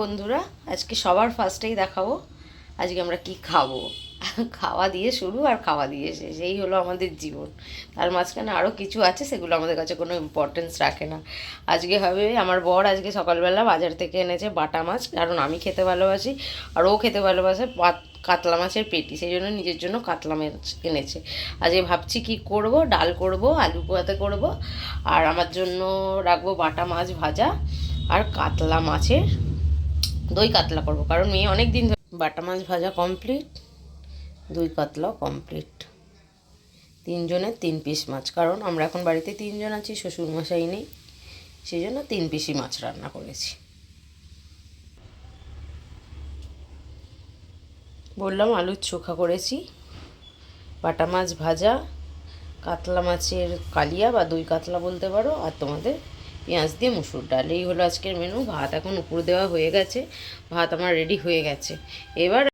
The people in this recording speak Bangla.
বন্ধুরা, আজকে সবার ফার্স্টেই দেখাবো আজকে আমরা কি খাব। খাওয়া দিয়ে শুরু আর খাওয়া দিয়ে শেষ, এই হলো আমাদের জীবন। তার মাঝখানে আরও কিছু আছে, সেগুলো আমাদের কাছে কোনো ইম্পর্টেন্স রাখে না। আজকে হবে, আমার বর আজকে সকালবেলা বাজার থেকে এনেছে বাটা মাছ, কারণ আমি খেতে ভালোবাসি আর ও খেতে ভালোবাসে কাতলা মাছের পেটি, সেই জন্য নিজের জন্য কাতলা মাছ এনেছে। আজকে ভাবছি কি করব, ডাল করব, আলু পোয়াতে করব, আর আমার জন্য রাখব বাটা মাছ ভাজা আর কাতলা মাছের দই কাতলা করব, কারণ মেয়ে অনেক দিন বাটা মাছ ভাজা কমপ্লিট দই কাতলাও কমপ্লিট তিনজনের তিন পিস মাছ, কারণ আমরা এখন বাড়িতে তিনজন আছি শ্বশুর মশাই নেই সেই জন্য তিন পিসই মাছ রান্না করেছি। বললাম আলুর চোখা করেছি, বাটা মাছ ভাজা, কাতলা মাছের কালিয়া বা দই কাতলা বলতে পারো, আর তোমাদের পেঁয়াজ দিয়ে মুসুর ডাল। এই হলো আজকের মেনু ভাত এখন উপরে দেওয়া হয়ে গেছে। ভাত আমার রেডি হয়ে গেছে। এবার